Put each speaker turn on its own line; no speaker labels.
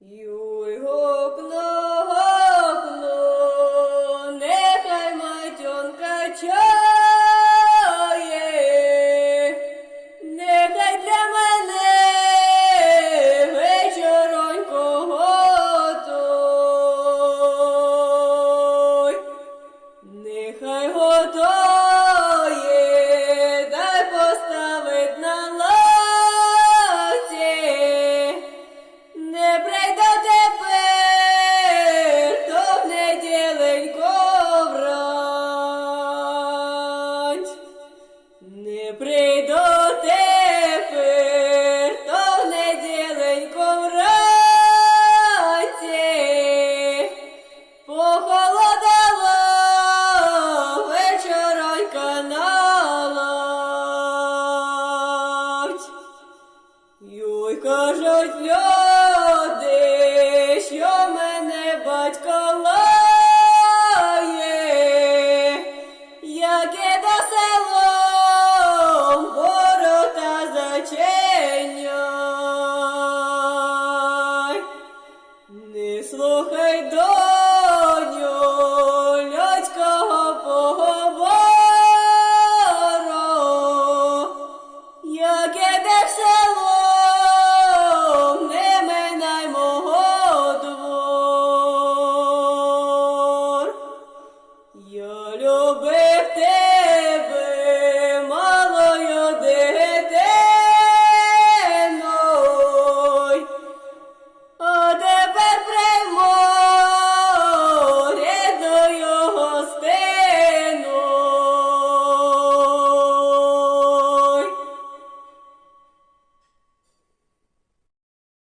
Юй гукно, гукно, нехай матінка чає, нехай для мене вечоронько готуй. Нехай готує, Прийду тепер, то в неділеньку вранці, похолодало вечоронька на лодь. Юй, кажуть люди, що мене батько лодь.